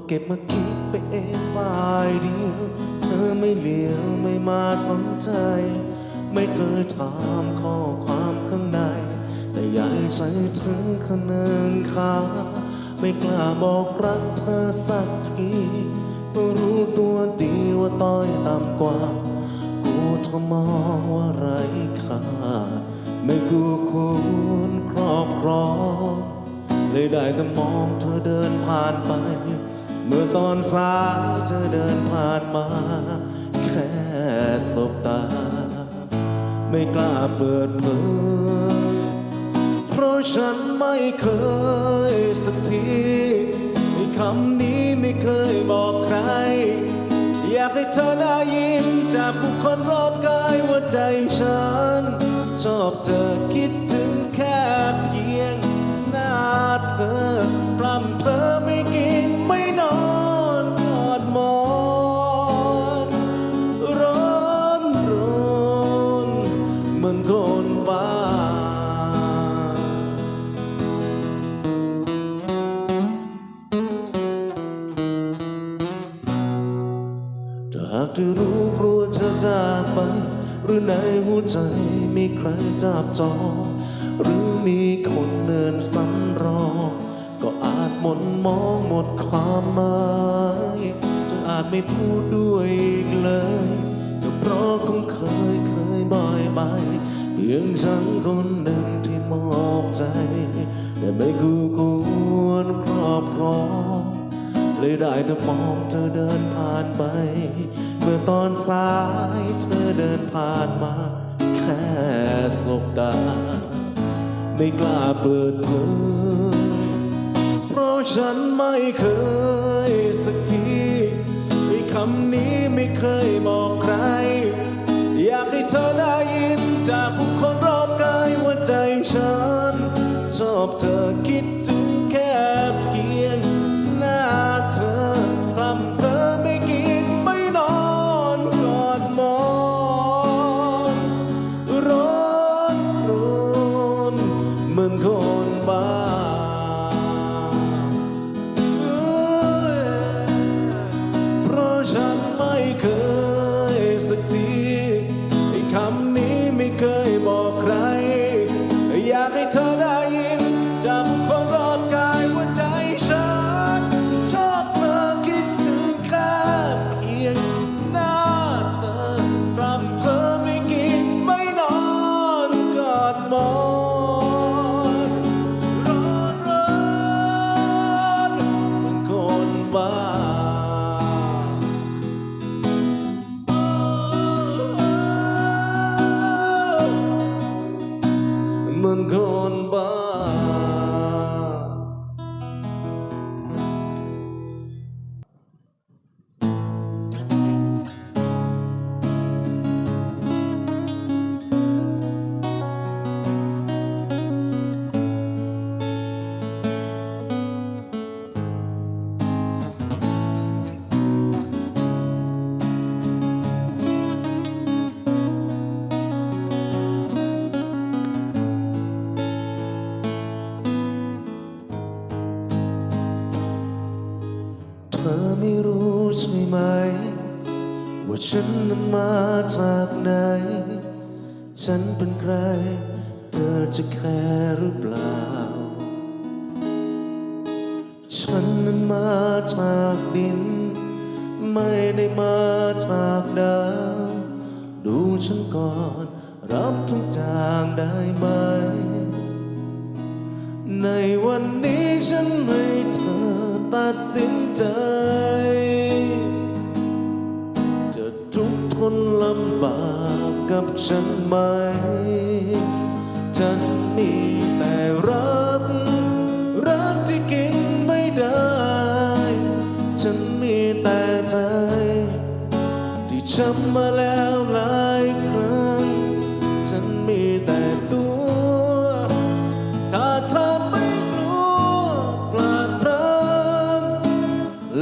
ก็เก็บมาคิดไปเองฝ่ายเดียว เธอไม่เหลียวไม่มาสนใจ ไม่เคยถามข้อความข้างใน แต่อยากใจถึงคนหนึ่งขาไม่กล้าบอกรักเธอสักทีรู้ตัวดีว่าต้อยต่ำกว่า กูเธอมองว่าไรค่าไม่กูควรครอบครองเลยได้แต่มองเธอเดินผ่านไป เมื่อตอนสายเธอเดินผ่านมา แค่สบตา ไม่กล้าเปิดเผยเพราะฉันไม่เคยสักทีคำนี้ไม่เคยบอกใคร อยากให้เธอได้ยินจากบุคคลรอบกายว่าใจฉัน ชอบเธอคิดถึงแค่เพียงหน้าเธอปล้ำเธอไม่กิน ถ้าหากเธอรู้กลัวเธอจากไป หรือในหัวใจมีใครจับจองหรือมีคนเดินซ้ำรอ ก็อาจหมดมองหมดความหมายเธออาจไม่พูดด้วยอีกเลยก็เพราะคงเคยเคยบ่อยไปเพียงฉันคนหนึ่งที่มอบใจ แต่ไม่คู่ควรครอบครอง เลยได้แต่มองเธอเดินผ่านไป เมื่อตอนสายเธอเดินผ่านมา แค่สบตา ไม่กล้าเปิดเผยเพราะฉันไม่เคยสักทีไอ้คำนี้ไม่เคยบอกใคร อยากให้เธอได้ยินจากบุคคลรอบกายว่าใจฉัน ชอบเธอคิด ว่าฉันนั้นมาจากไหน ฉันเป็นใคร เธอจะแคร์หรือเปล่า ฉันนั้นมาจากดิน ไม่ได้มาจากดาว ดูฉันก่อน รับทุกอย่างได้ไหม ในวันนี้ฉันให้เธอตัดสินใจ ลำบากกับฉันไหม ฉันมีแต่รัก รักที่กินไม่ได้ ฉันมีแต่ใจ ที่ช้ำมาแล้วหลายครั้ง ฉันมีแต่ตัว ถ้าเธอไม่รู้พลาดพลั้ง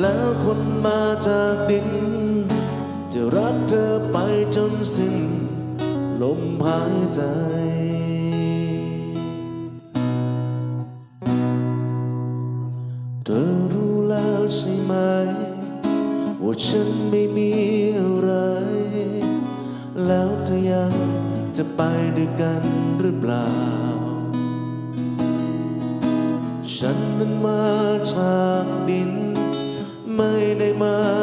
แล้วคนมาจากดิน เธอไปจนสิ้นลมหายใจ เธอรู้แล้วใช่ไหม ว่าฉันไม่มีอะไร แล้วเธอยังจะไปด้วยกันหรือเปล่า ฉันนั้นมาจากดิน ไม่ได้มา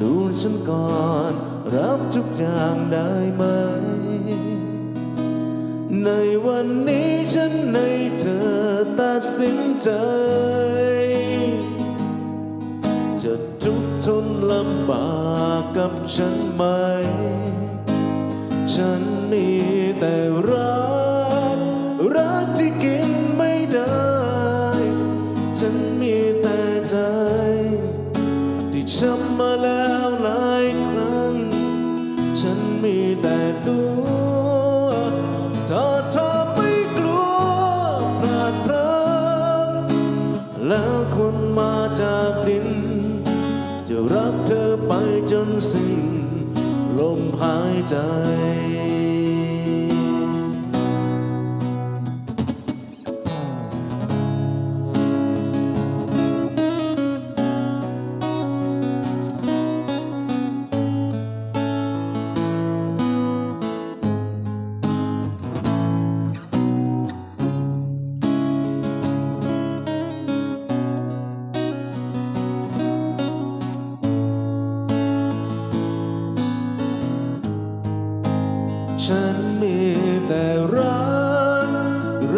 ดูฉันก่อนรับทุกอย่างได้ไหม ในวันนี้ฉันในเธอตัดสินใจ จะทุกข์ทนลำบากกับฉันไหม ฉันมีแต่รัก รักที่กินไม่ได้ ฉันมีแต่ใจ ที่ช้ำ ห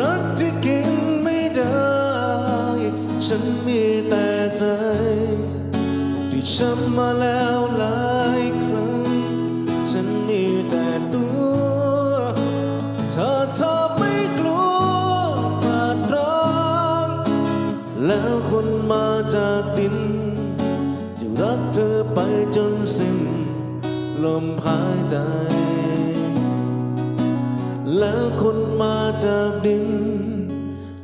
รักที่กินไม่ได้ ฉันมีแต่ใจที่ช้ำมาแล้วหลายครั้ง ฉันมีแต่ตัวถ้าเธอไม่กลัวพลาดพลั้งแล้วคนมาจากดิน จะรักเธอไปจนสิ้นลมหายใจ แล้วคนมาจากดิน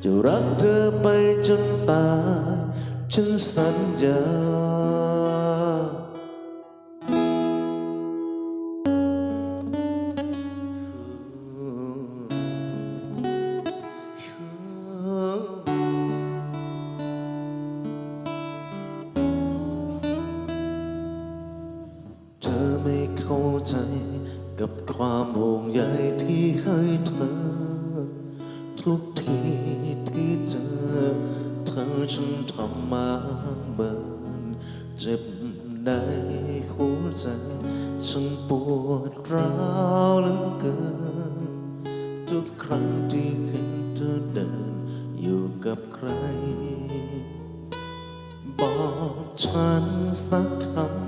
จะรักเธอไปจนตายฉันสัญญาเธอไม่เข้าใจ กับความห่วงใยที่ให้เธอ ทุกทีที่เจอเธอฉันทำมาเบินเจ็บในหัวใจฉันปวดร้าวเหลือเกิน ทุกครั้งที่เห็นเธอเดินอยู่กับใคร บอกฉันสักคำ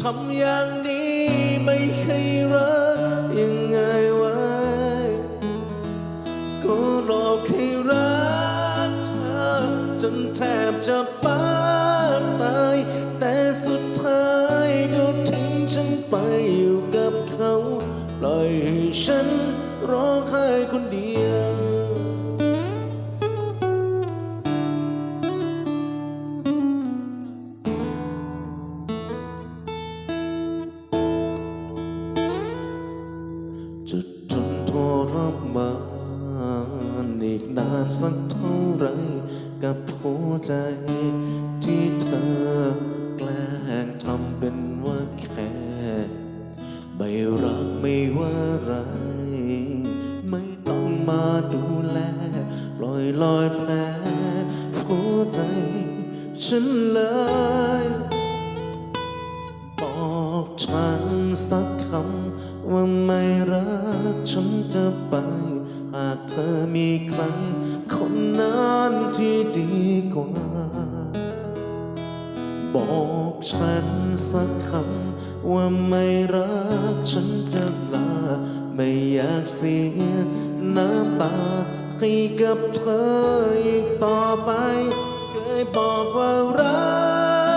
ทำอย่างนี้ไม่เคยรักยังไงวะก็รอให้รักเธอจนแทบจะ ดูแล ปล่อยลอยแผลหัวใจ ฉันเลยบอกฉันสักคำว่าไม่รักฉันจะไป หากเธอมีใคร คนนั้นที่ดีกว่าบอกฉันสักคำว่าไม่รักฉันจะลาไม่อยากเสีย น้ำตาให้กับเธออีกต่อไป เคยบอกว่ารั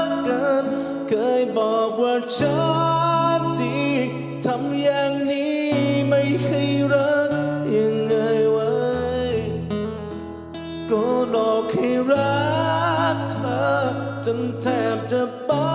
กกัน เคยบอกว่าฉันดีทำอย่างนี้ไม่ให้รักยังไงไว้ ก็หลอกให้รักเธอ จนแทบจะบ้า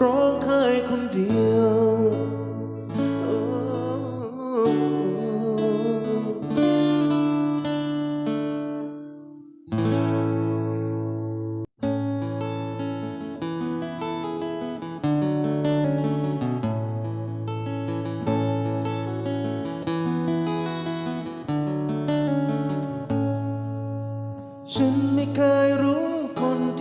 ร้องไห้คนเดียวฉัน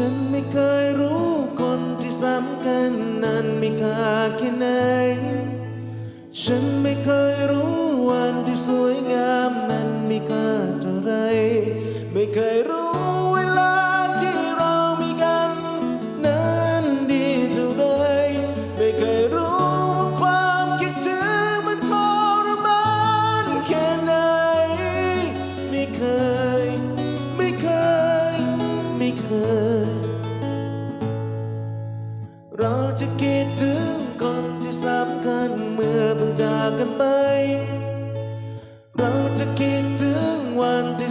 ฉันไม่เคยรู้คนที่สำคัญนั้นมีค่าแค่ไหนฉัน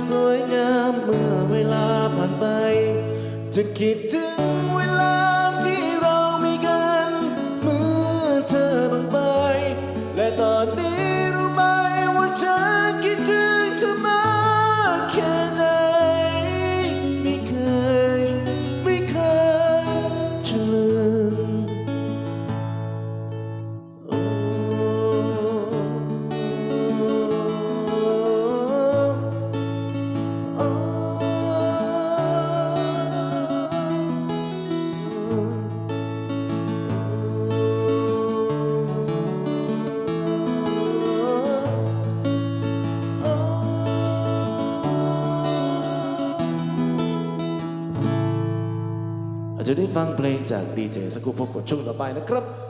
สวยงามเมื่อเวลาผ่านไป จะคิดถึง จะได้ฟังเพลงจากดีเจสกูพบกับช่วงต่อไปนะครับ